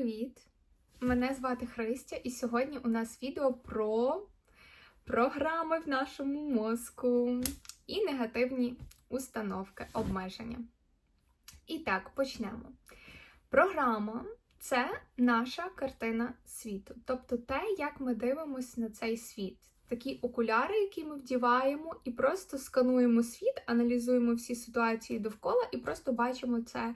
привіт! Мене звати Христя, і сьогодні у нас відео про програми в нашому мозку і негативні установки, обмеження. І так, почнемо. Програма це наша картина світу, тобто те, як ми дивимося на цей світ. Такі окуляри, які ми вдіваємо, і просто скануємо світ, аналізуємо всі ситуації довкола і просто бачимо це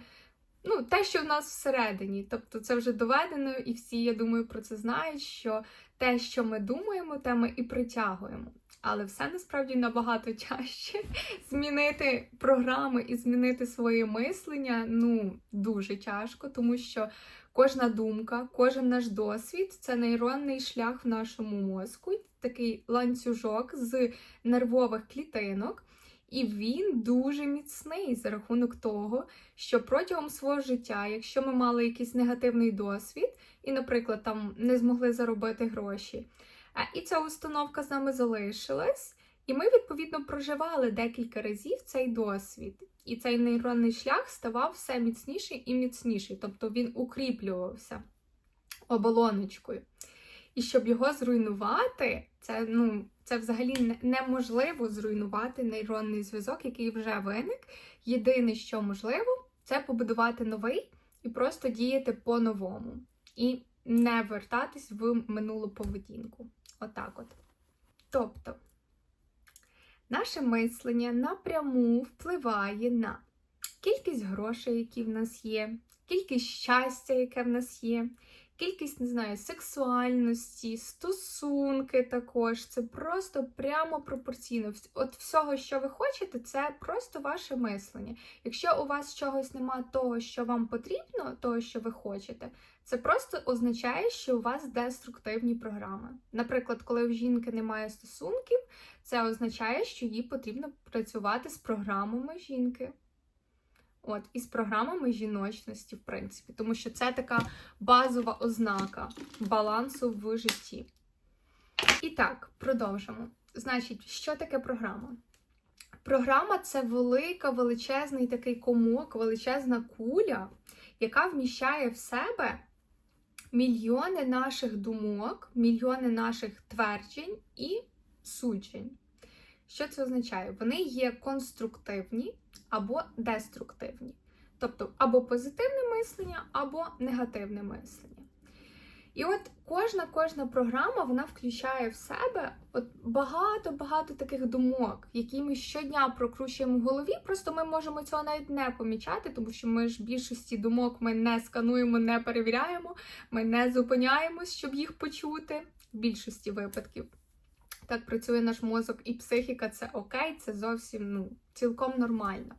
ну, те, що в нас всередині. Тобто це вже доведено, і всі, я думаю, про це знають, що те, що ми думаємо, те ми і притягуємо. Але все насправді набагато тяжче. Змінити програми і змінити своє мислення ну дуже тяжко, тому що кожна думка, кожен наш досвід це нейронний шлях в нашому мозку, такий ланцюжок з нервових клітинок. І він дуже міцний за рахунок того, що протягом свого життя, якщо ми мали якийсь негативний досвід, і, наприклад, там не змогли заробити гроші, і ця установка з нами залишилась, і ми, відповідно, проживали декілька разів цей досвід. І цей нейронний шлях ставав все міцніший і міцніший, тобто він укріплювався оболоночкою. І щоб його зруйнувати, це ну, це взагалі неможливо зруйнувати нейронний зв'язок, який вже виник. Єдине, що можливо, це побудувати новий і просто діяти по-новому. І не вертатись в минулу поведінку. Отак от. Тобто, наше мислення напряму впливає на кількість грошей, які в нас є, кількість щастя, яке в нас є, кількість, не знаю, сексуальності, стосунки також. Це просто прямо пропорційно. От всього, що ви хочете, це просто ваше мислення. Якщо у вас чогось немає того, що вам потрібно, того, що ви хочете, це просто означає, що у вас деструктивні програми. Наприклад, коли в жінки немає стосунків, це означає, що їй потрібно працювати з програмами жінки. От, і з програмами жіночності, в принципі, тому що це така базова ознака балансу в житті. І так, продовжимо. Значить, що таке програма? Програма це велика, величезний такий комок, величезна куля, яка вміщає в себе мільйони наших думок, мільйони наших тверджень і суджень. Що це означає? Вони є конструктивні або деструктивні. Тобто або позитивне мислення, або негативне мислення. І от кожна кожна програма вона включає в себе от багато-багато таких думок, які ми щодня прокручуємо в голові. Просто ми можемо цього навіть не помічати, тому що ми ж більшості думок ми не скануємо, не перевіряємо, ми не зупиняємось, щоб їх почути в більшості випадків. Так працює наш мозок і психіка це окей, це зовсім ну, цілком нормально.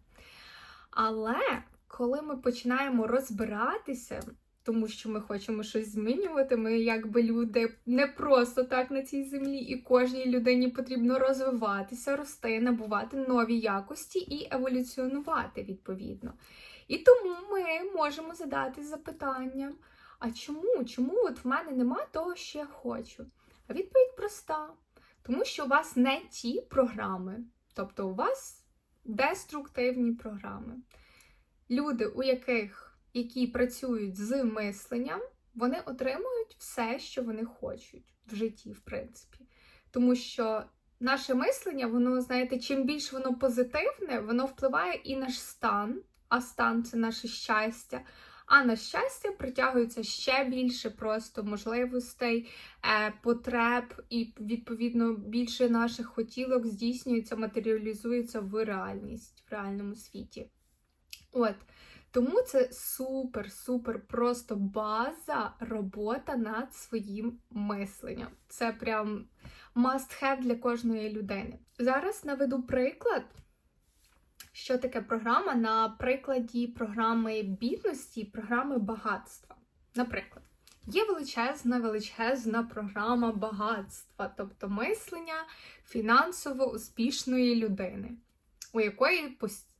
Але коли ми починаємо розбиратися, тому що ми хочемо щось змінювати, ми якби люди не просто так на цій землі, і кожній людині потрібно розвиватися, рости, набувати нові якості і еволюціонувати відповідно. І тому ми можемо задати запитання: а чому? Чому от в мене нема того, що я хочу? А відповідь проста. Тому що у вас не ті програми, тобто у вас деструктивні програми. Люди, у яких які працюють з мисленням, вони отримують все, що вони хочуть в житті, в принципі. Тому що наше мислення, воно, знаєте, чим більш воно позитивне, воно впливає і наш стан, а стан це наше щастя. А на щастя, притягується ще більше просто можливостей, е, потреб, і, відповідно, більше наших хотілок здійснюється, матеріалізується в реальність, в реальному світі. От. Тому це супер-супер просто база робота над своїм мисленням. Це прям must have для кожної людини. Зараз наведу приклад що таке програма на прикладі програми бідності програми багатства. Наприклад, є величезна, величезна програма багатства, тобто мислення фінансово успішної людини, у якої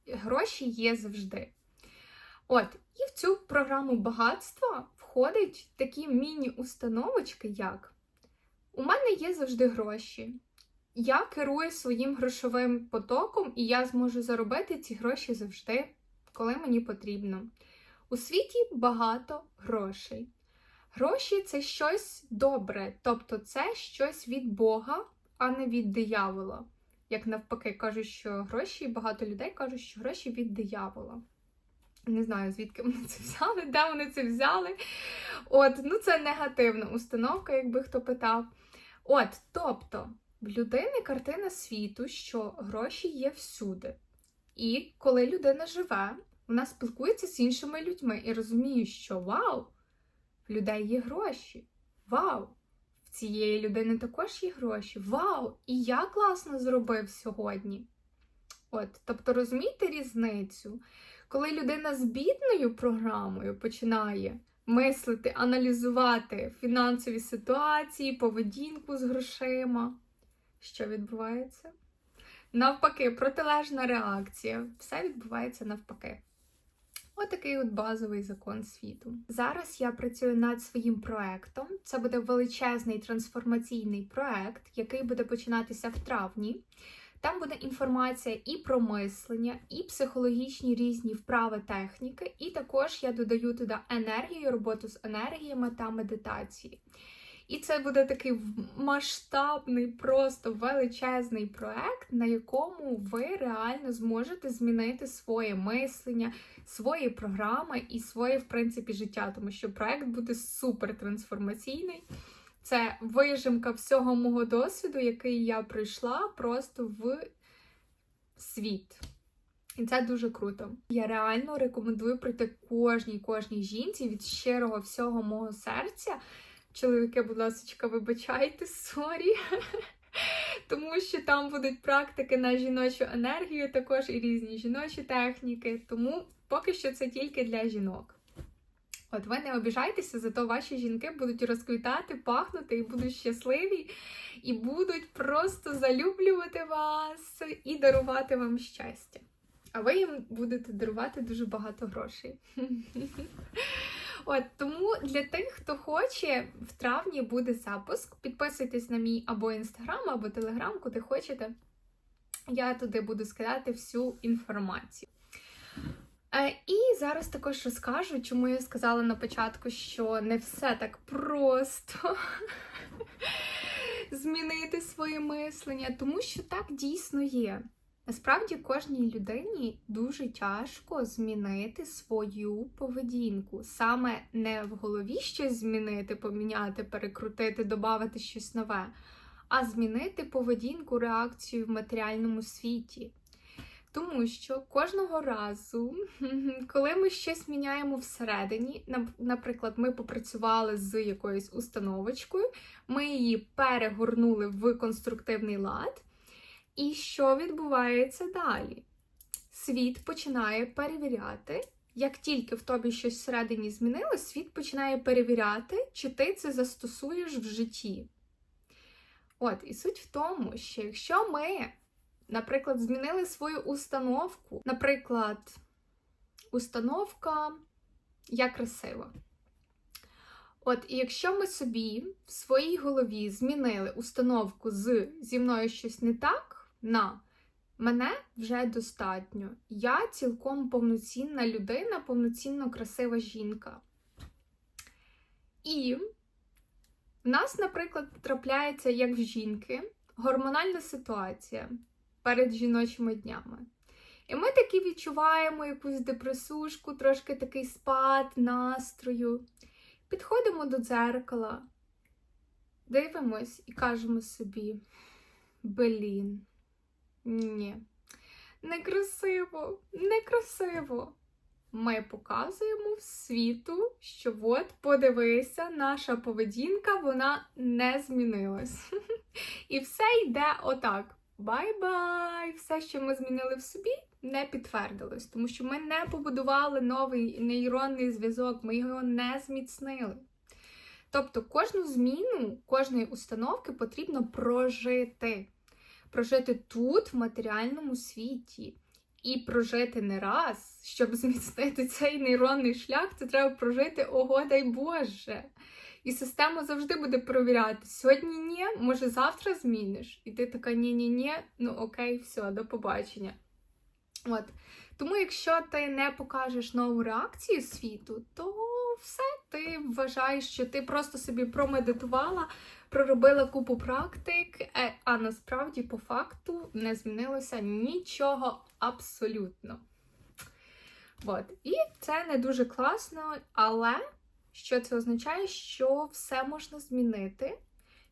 гроші є завжди. От, і в цю програму багатства входять такі міні-установочки, як у мене є завжди гроші. Я керую своїм грошовим потоком, і я зможу заробити ці гроші завжди, коли мені потрібно. У світі багато грошей. Гроші це щось добре, тобто це щось від Бога, а не від диявола. Як навпаки, кажуть, що гроші, багато людей кажуть, що гроші від диявола. Не знаю, звідки вони це взяли, де вони це взяли. От, ну це негативна установка, якби хто питав. От, тобто, в людини картина світу, що гроші є всюди. І коли людина живе, вона спілкується з іншими людьми і розуміє, що вау, в людей є гроші. Вау! В цієї людини також є гроші. Вау! І я класно зробив сьогодні. От, тобто, розумієте різницю? Коли людина з бідною програмою починає мислити, аналізувати фінансові ситуації, поведінку з грошима, що відбувається? Навпаки, протилежна реакція. Все відбувається навпаки. Отакий от базовий закон світу. Зараз я працюю над своїм проектом. Це буде величезний трансформаційний проект, який буде починатися в травні. Там буде інформація і про мислення, і психологічні різні вправи техніки, і також я додаю туди енергію, роботу з енергіями та медитації. І це буде такий масштабний, просто величезний проект, на якому ви реально зможете змінити своє мислення, свої програми і своє, в принципі, життя, тому що проект буде супер трансформаційний. Це вижимка всього мого досвіду, який я пройшла просто в світ. І це дуже круто. Я реально рекомендую пройти кожній кожній жінці від щирого всього мого серця. Чоловіки, будь ласка, вибачайте, сорі. Тому що там будуть практики на жіночу енергію, також і різні жіночі техніки. Тому поки що це тільки для жінок. От ви не обіжайтеся, зато ваші жінки будуть розквітати, пахнути і будуть щасливі, і будуть просто залюблювати вас і дарувати вам щастя. А ви їм будете дарувати дуже багато грошей. От тому для тих, хто хоче, в травні буде запуск. Підписуйтесь на мій або інстаграм, або телеграм, куди хочете. Я туди буду скидати всю інформацію. Е, І зараз також розкажу, чому я сказала на початку, що не все так просто змінити своє мислення, тому що так дійсно є. Насправді кожній людині дуже тяжко змінити свою поведінку. Саме не в голові щось змінити, поміняти, перекрутити, додати щось нове, а змінити поведінку, реакцію в матеріальному світі. Тому що кожного разу, коли ми щось міняємо всередині, наприклад, ми попрацювали з якоюсь установочкою, ми її перегорнули в конструктивний лад. І що відбувається далі? Світ починає перевіряти. Як тільки в тобі щось всередині змінилось, світ починає перевіряти, чи ти це застосуєш в житті. От, і суть в тому, що якщо ми, наприклад, змінили свою установку, наприклад, установка я красива. От, і якщо ми собі в своїй голові змінили установку з зі мною щось не так на мене вже достатньо. Я цілком повноцінна людина, повноцінно красива жінка. І в нас, наприклад, трапляється, як в жінки, гормональна ситуація перед жіночими днями. І ми таки відчуваємо якусь депресушку, трошки такий спад настрою. Підходимо до дзеркала, дивимось і кажемо собі: Блін. Ні. Некрасиво, некрасиво. Ми показуємо в світу, що от, подивися, наша поведінка, вона не змінилась. І все йде отак. Бай-бай! Все, що ми змінили в собі, не підтвердилось, тому що ми не побудували новий нейронний зв'язок, ми його не зміцнили. Тобто кожну зміну кожної установки потрібно прожити прожити тут, в матеріальному світі. І прожити не раз, щоб зміцнити цей нейронний шлях, це треба прожити, ого, дай Боже. І система завжди буде провіряти. Сьогодні ні, може завтра зміниш. І ти така ні-ні-ні, ну окей, все, до побачення. От. Тому, якщо ти не покажеш нову реакцію світу, то все ти вважаєш, що ти просто собі промедитувала, проробила купу практик, е, а насправді по факту не змінилося нічого абсолютно. От. І це не дуже класно, але що це означає, що все можна змінити,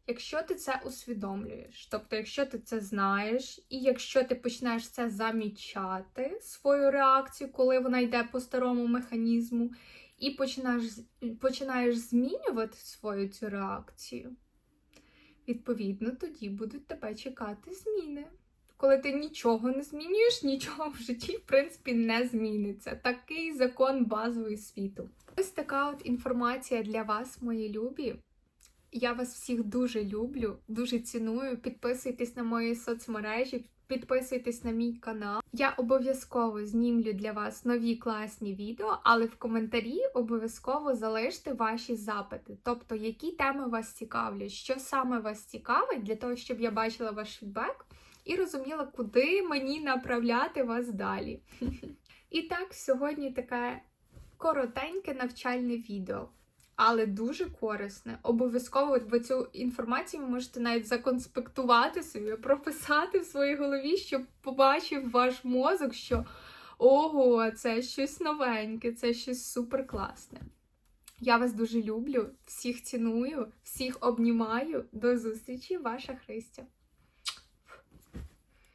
якщо ти це усвідомлюєш. Тобто, якщо ти це знаєш, і якщо ти почнеш це замічати, свою реакцію, коли вона йде по старому механізму, і починаєш, починаєш змінювати свою цю реакцію, відповідно, тоді будуть тебе чекати зміни. Коли ти нічого не змінюєш, нічого в житті, в принципі, не зміниться. Такий закон базовий світу. Ось така от інформація для вас, мої любі. Я вас всіх дуже люблю, дуже ціную. Підписуйтесь на мої соцмережі, підписуйтесь на мій канал. Я обов'язково знімлю для вас нові класні відео, але в коментарі обов'язково залиште ваші запити. Тобто, які теми вас цікавлять, що саме вас цікавить, для того, щоб я бачила ваш фідбек і розуміла, куди мені направляти вас далі. І так, сьогодні таке коротеньке навчальне відео, але дуже корисне. Обов'язково ви цю інформацію ви можете навіть законспектувати собі, прописати в своїй голові, щоб побачив ваш мозок, що ого, це щось новеньке, це щось суперкласне. Я вас дуже люблю, всіх ціную, всіх обнімаю. До зустрічі, ваша Христя.